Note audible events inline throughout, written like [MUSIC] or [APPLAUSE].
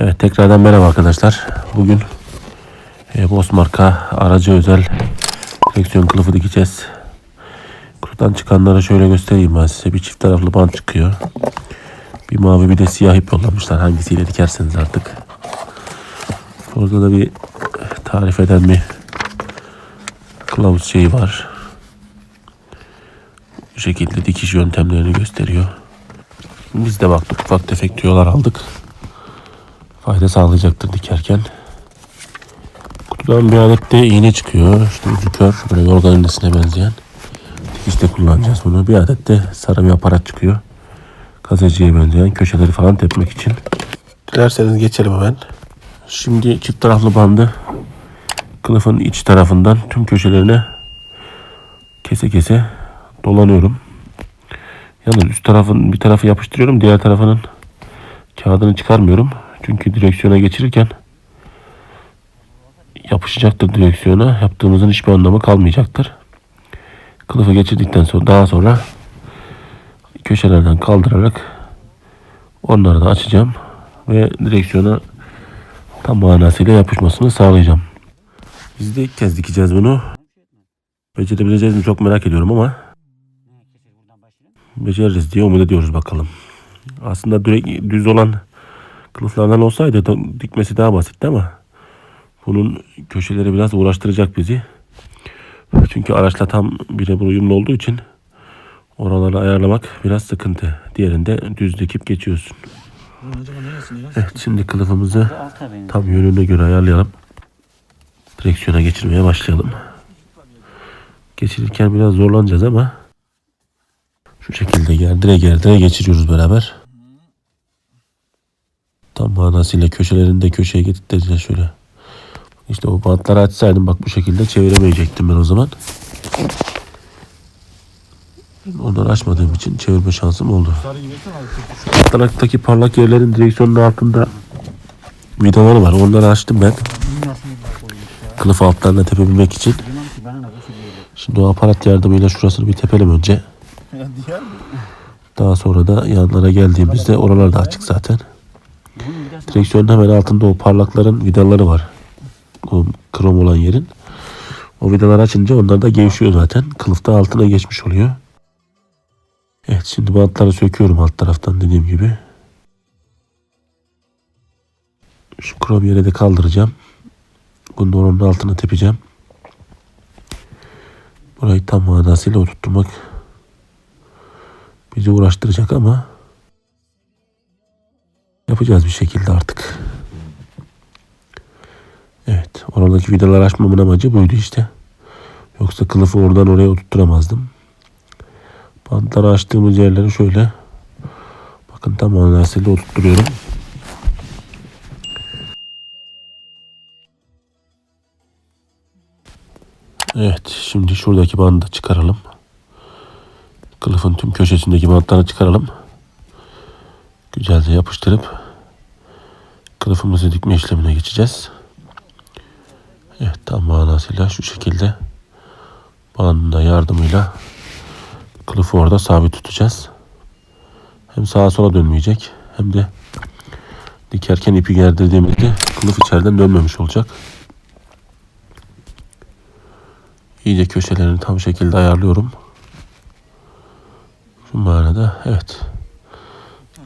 Evet tekrardan merhaba arkadaşlar. Bugün e, Boss marka aracı özel direksiyon kılıfı dikeceğiz. Kutudan çıkanları şöyle göstereyim ben size. Bir çift taraflı bant çıkıyor. Bir mavi bir de siyah ip yollamışlar. Hangisiyle dikerseniz artık. Orada da bir tarif eden bir kılavuz şeyi var. Bu şekilde dikiş yöntemlerini gösteriyor. Biz de baktık ufak tefek tüyolar aldık fayda sağlayacaktır dikerken. Kutudan bir adet de iğne çıkıyor. İşte ucu kör. Böyle yorgan iğnesine benzeyen. Dikişte kullanacağız bunu. Bir adet de sarı bir aparat çıkıyor. Kazeciye benzeyen köşeleri falan tepmek için. Dilerseniz geçelim hemen. Şimdi çift taraflı bandı kılıfın iç tarafından tüm köşelerine kese kese dolanıyorum. Yalnız üst tarafın bir tarafı yapıştırıyorum. Diğer tarafının kağıdını çıkarmıyorum. Çünkü direksiyona geçirirken yapışacaktır direksiyona. Yaptığımızın hiçbir anlamı kalmayacaktır. Kılıfı geçirdikten sonra daha sonra köşelerden kaldırarak onları da açacağım ve direksiyona tam manasıyla yapışmasını sağlayacağım. Biz de ilk kez dikeceğiz bunu. Becerebileceğiz mi çok merak ediyorum ama beceririz diye umut ediyoruz bakalım. Aslında düz olan kılıflardan olsaydı dikmesi daha basitti ama bunun köşeleri biraz uğraştıracak bizi. Çünkü araçla tam birebir uyumlu olduğu için oraları ayarlamak biraz sıkıntı. Diğerinde düz dikip geçiyorsun. Evet şimdi kılıfımızı tam yönüne göre ayarlayalım. Direksiyona geçirmeye başlayalım. Geçirirken biraz zorlanacağız ama şu şekilde gerdire gerdire geçiriyoruz beraber. Tam manasıyla köşelerinde köşeye getireceğiz şöyle. İşte o bantları açsaydım bak bu şekilde çeviremeyecektim ben o zaman. Onları açmadığım için çevirme şansım oldu. Taraftaki parlak yerlerin direksiyonun altında vidaları var. Onları açtım ben. Kılıf altlarına tepebilmek için. Şimdi o aparat yardımıyla şurasını bir tepelim önce. [LAUGHS] Daha sonra da yanlara geldiğimizde oralar da açık zaten. Direksiyonun hemen altında o parlakların vidaları var. O krom olan yerin. O vidalar açınca onlar da gevşiyor zaten. Kılıf da altına geçmiş oluyor. Evet şimdi bantları söküyorum alt taraftan dediğim gibi. Şu krom yere de kaldıracağım. Bunu da onun altına tepeceğim. Burayı tam manasıyla oturtmak bizi uğraştıracak ama yapacağız bir şekilde artık. Evet, oradaki vidalar açmamın amacı buydu işte. Yoksa kılıfı oradan oraya oturtturamazdım. Bantları açtığımız yerleri şöyle bakın tam manasıyla oturtturuyorum. Evet, şimdi şuradaki bandı çıkaralım. Kılıfın tüm köşesindeki bantları çıkaralım. Güzelce yapıştırıp kılıfımızı dikme işlemine geçeceğiz. Evet tam manasıyla şu şekilde bandın da yardımıyla kılıfı orada sabit tutacağız. Hem sağa sola dönmeyecek hem de dikerken ipi gerdirdiğimizde kılıf içeriden dönmemiş olacak. İyice köşelerini tam şekilde ayarlıyorum. Şu manada evet.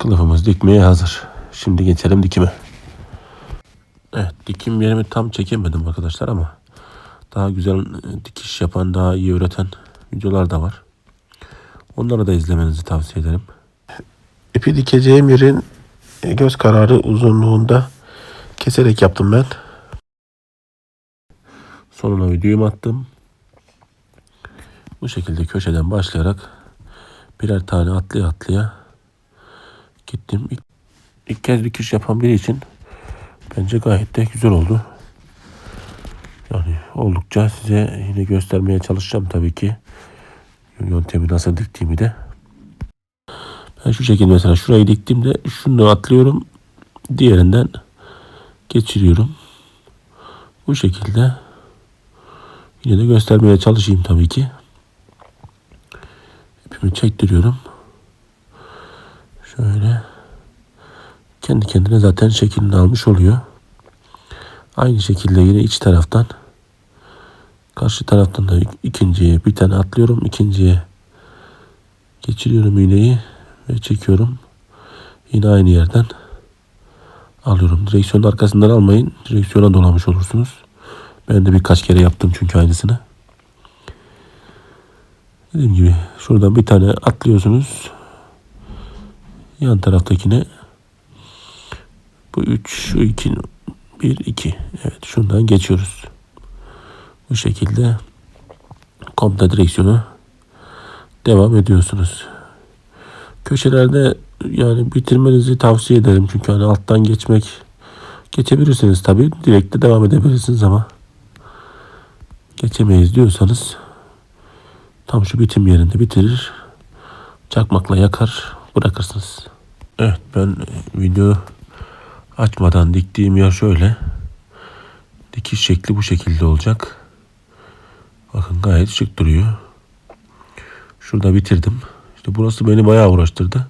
Kılıfımız dikmeye hazır. Şimdi geçelim dikime. Evet dikim yerimi tam çekemedim arkadaşlar ama daha güzel e, dikiş yapan, daha iyi öğreten videolar da var. Onları da izlemenizi tavsiye ederim. İpi dikeceğim yerin e, göz kararı uzunluğunda keserek yaptım ben. Sonuna düğüm attım. Bu şekilde köşeden başlayarak birer tane atlaya atlaya gittim. İlk, ilk kez dikiş yapan biri için bence gayet de güzel oldu. Yani oldukça size yine göstermeye çalışacağım tabii ki. Yöntemi nasıl diktiğimi de. Ben şu şekilde mesela şurayı diktiğimde şunu atlıyorum. Diğerinden geçiriyorum. Bu şekilde yine de göstermeye çalışayım tabii ki. İpimi çektiriyorum. Şöyle kendi kendine zaten şeklini almış oluyor. Aynı şekilde yine iç taraftan karşı taraftan da ikinciye bir tane atlıyorum. ikinciye geçiriyorum iğneyi ve çekiyorum. Yine aynı yerden alıyorum. Direksiyonun arkasından almayın. Direksiyona dolamış olursunuz. Ben de birkaç kere yaptım çünkü aynısını. Dediğim gibi şuradan bir tane atlıyorsunuz. Yan taraftakine bu 3 şu 2 1 2 evet şundan geçiyoruz. Bu şekilde komple direksiyonu devam ediyorsunuz. Köşelerde yani bitirmenizi tavsiye ederim çünkü hani alttan geçmek geçebilirsiniz tabi direkt de devam edebilirsiniz ama geçemeyiz diyorsanız tam şu bitim yerinde bitirir çakmakla yakar bırakırsınız. Evet ben video açmadan diktiğim yer şöyle. Dikiş şekli bu şekilde olacak. Bakın gayet şık duruyor. Şurada bitirdim. İşte burası beni bayağı uğraştırdı.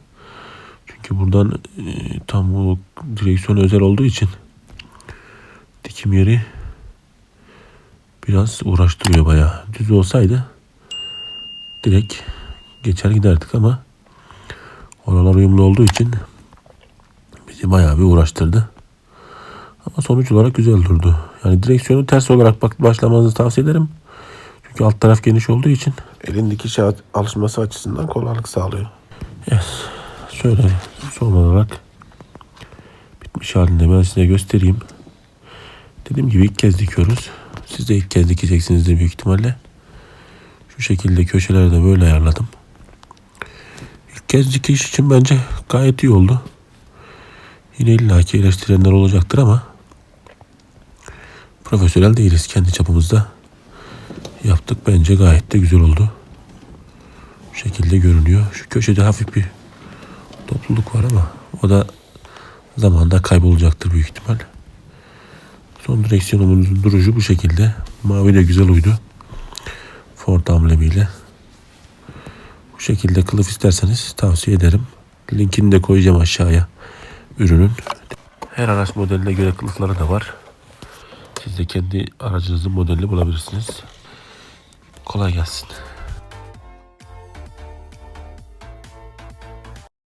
Çünkü buradan e, tam bu direksiyon özel olduğu için dikim yeri biraz uğraştırıyor bayağı. Düz olsaydı direkt geçer giderdik ama oralar uyumlu olduğu için bizi bayağı bir uğraştırdı. Ama sonuç olarak güzel durdu. Yani direksiyonu ters olarak bak başlamanızı tavsiye ederim. Çünkü alt taraf geniş olduğu için elindeki şey alışması açısından kolaylık sağlıyor. Evet. Şöyle son olarak bitmiş halinde ben size göstereyim. Dediğim gibi ilk kez dikiyoruz. Siz de ilk kez dikeceksinizdir büyük ihtimalle. Şu şekilde köşeleri de böyle ayarladım. Kez dikiş için bence gayet iyi oldu. Yine illaki eleştirenler olacaktır ama profesyonel değiliz kendi çapımızda. Yaptık bence gayet de güzel oldu. Bu şekilde görünüyor. Şu köşede hafif bir topluluk var ama o da zamanda kaybolacaktır büyük ihtimal. Son direksiyonumuzun duruşu bu şekilde. Mavi de güzel uydu. Ford amblemiyle. Şekilde kılıf isterseniz tavsiye ederim. Linkini de koyacağım aşağıya ürünün. Her araç modeline göre kılıfları da var. Siz de kendi aracınızın modelini bulabilirsiniz. Kolay gelsin.